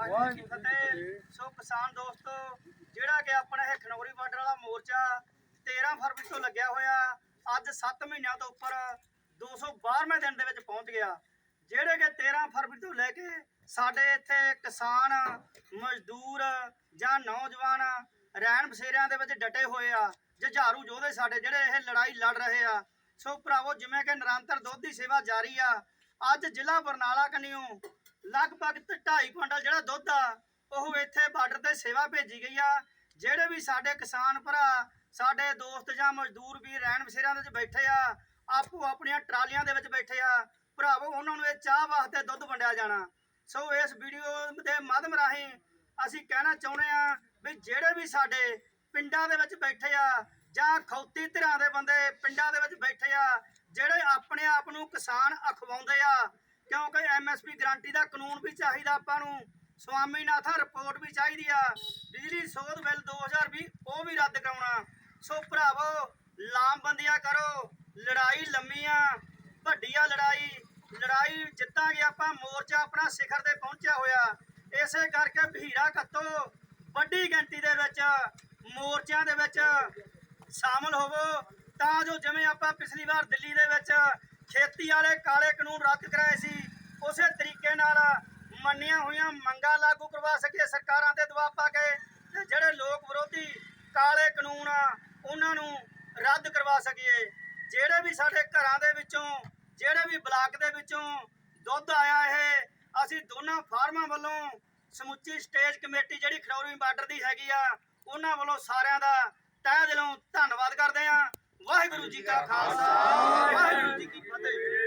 ਵਾਹਿਗੁਰੂ ਫਤਿਹ। ਸੋ ਕਿਸਾਨ ਦੋਸਤੋ, ਜਿਹੜਾ ਕਿ ਆਪਣਾ ਇਹ ਖਨੌਰੀ ਬਾਰਡਰ ਵਾਲਾ ਮੋਰਚਾ 13 ਫਰਵਰੀ ਤੋਂ ਲੱਗਿਆ ਹੋਇਆ, ਅੱਜ 7 ਮਹੀਨਿਆਂ ਤੋਂ ਉੱਪਰ 212ਵੇਂ ਦਿਨ ਦੇ ਵਿੱਚ ਪਹੁੰਚ ਗਿਆ। ਜਿਹੜੇ ਕਿ 13 ਫਰਵਰੀ ਤੋਂ ਲੈ ਕੇ ਸਾਡੇ ਇੱਥੇ ਕਿਸਾਨ, ਮਜ਼ਦੂਰ ਜਾਂ ਨੌਜਵਾਨ ਰਹਿਣ ਬਸੇਰਿਆਂ ਦੇ ਵਿੱਚ ਡਟੇ ਹੋਏ ਆ, ਜੁਝਾਰੂ ਯੋਧੇ ਸਾਡੇ ਜਿਹੜੇ ਇਹ ਲੜਾਈ ਲੜ ਰਹੇ ਆ। ਸੋ ਭਰਾਵੋ, ਜਿਵੇਂ ਕਿ ਨਿਰੰਤਰ ਦੁੱਧ ਦੀ ਸੇਵਾ ਜਾਰੀ ਆ, ਅੱਜ ਜ਼ਿਲ੍ਹਾ ਬਰਨਾਲਾ ਕਨੀਓ ਲਗਭਗ 2.5 ਕੁਇੰਟਲ ਜਿਹੜਾ ਦੁੱਧ ਆ, ਉਹ ਇੱਥੇ ਬਾਰਡਰ ਤੇ ਸੇਵਾ ਭੇਜੀ ਗਈ ਆ। ਜਿਹੜੇ ਵੀ ਸਾਡੇ ਕਿਸਾਨ ਭਰਾ, ਸਾਡੇ ਦੋਸਤ ਜਾਂ ਮਜ਼ਦੂਰ ਵੀ ਰਹਿਣ ਬਸੇਰਿਆਂ ਦੇ ਵਿੱਚ ਬੈਠੇ ਆ, ਆਪੋ ਆਪਣੀਆਂ ਟਰਾਲੀਆਂ ਦੇ ਵਿੱਚ ਬੈਠੇ ਆ, ਭਰਾਵੋ, ਉਹਨਾਂ ਨੂੰ ਇਹ ਚਾਹ ਵਾਸਤੇ ਦੁੱਧ ਵੰਡਿਆ ਜਾਣਾ। ਸੋ ਇਸ ਵੀਡੀਓ ਦੇ ਮਾਧਿਅਮ ਰਾਹੀਂ ਅਸੀਂ ਕਹਿਣਾ ਚਾਹੁੰਦੇ ਆ ਵੀ ਜਿਹੜੇ ਵੀ ਸਾਡੇ ਪਿੰਡਾਂ ਦੇ ਵਿੱਚ ਬੈਠੇ ਆ, ਜਾਂ ਖੌਤੀ ਧਿਰਾਂ ਦੇ ਬੰਦੇ ਪਿੰਡਾਂ ਦੇ ਵਿੱਚ ਬੈਠੇ ਆ, ਜਿਹੜੇ ਆਪਣੇ ਆਪ ਨੂੰ ਕਿਸਾਨ ਅਖਵਾਉਂਦੇ ਆ ਕਿਉਂਕਿ ਐਮਐਸਪੀ ਗਰੰਟੀ ਦਾ ਕਾਨੂੰਨ ਵੀ ਚਾਹੀਦਾ ਆਪਾਂ ਨੂੰ ਸਵਾਮੀਨਾਥਨ ਰਿਪੋਰਟ ਵੀ ਚਾਹੀਦੀ ਆ। ਬਿਜਲੀ ਸੋਧ ਬਿੱਲ 2020 ਉਹ ਵੀ ਰੱਦ ਕਰਾਉਣਾ। ਸੋ ਭਰਾਵੋ, ਲਾਮਬੰਦੀਆਂ ਕਰੋ, ਲੜਾਈ ਲੰਮੀ ਆ ਵੱਡੀ ਆ ਲੜਾਈ ਲੜਾਈ ਜਿੱਤਾਂਗੇ ਆਪਾਂ, ਮੋਰਚਾ ਆਪਣਾ ਸਿਖਰ ਤੇ ਪਹੁੰਚਿਆ ਹੋਇਆ। ਇਸੇ ਕਰਕੇ ਭੀੜਾ ਕੱਤੋ, ਵੱਡੀ ਗਿਣਤੀ ਦੇ ਵਿੱਚ, ਮੋਰਚਿਆਂ ਦੇ ਵਿੱਚ ਸ਼ਾਮਲ ਹੋਵੋ। ਤਾਂ ਜੋ ਜਿਵੇਂ ਆਪਾਂ ਪਿਛਲੀ ਵਾਰ ਦਿੱਲੀ ਦੇ ਵਿੱਚ ਖੇਤੀ ਵਾਲੇ ਕਾਲੇ ਕਾਨੂੰਨ ਰੱਦ ਕਰਾਏ ਸੀ ਉਸੇ ਤਰੀਕੇ ਨਾਲ ਮੰਨੀਆਂ ਹੋਈਆਂ ਮੰਗਾਂ ਲਾਗੂ ਕਰਵਾ ਸਕੀਏ ਸਰਕਾਰਾਂ ਤੇ ਦਬਾਅ ਪਾ ਕੇ ਤੇ ਜਿਹੜੇ ਲੋਕ ਵਿਰੋਧੀ ਕਾਲੇ ਕਾਨੂੰਨ ਆ, ਉਹਨਾਂ ਨੂੰ ਰੱਦ ਕਰਵਾ ਸਕੀਏ। ਜਿਹੜੇ ਵੀ ਸਾਡੇ ਘਰਾਂ ਦੇ ਵਿੱਚੋਂ, ਜਿਹੜੇ ਵੀ ਬਲਾਕ ਦੇ ਵਿੱਚੋਂ ਦੁੱਧ ਆਇਆ ਇਹ, ਅਸੀਂ ਦੋਨਾਂ ਫਾਰਮਾਂ ਵੱਲੋਂ ਸਮੁੱਚੀ ਸਟੇਜ ਕਮੇਟੀ ਜਿਹੜੀ ਖਰੌਰੀ ਬਾਰਡਰ ਦੀ ਹੈਗੀ ਆ, ਉਹਨਾਂ ਵੱਲੋਂ ਸਾਰਿਆਂ ਦਾ ਤਹਿ ਦਿਲੋਂ ਧੰਨਵਾਦ ਕਰਦੇ ਆ ਵਾਹਿਗੁਰੂ ਜੀ ਕਾ ਖਾਲਸਾ, ਵਾਹਿਗੁਰੂ ਜੀ ਕੀ ਫਤਿਹ।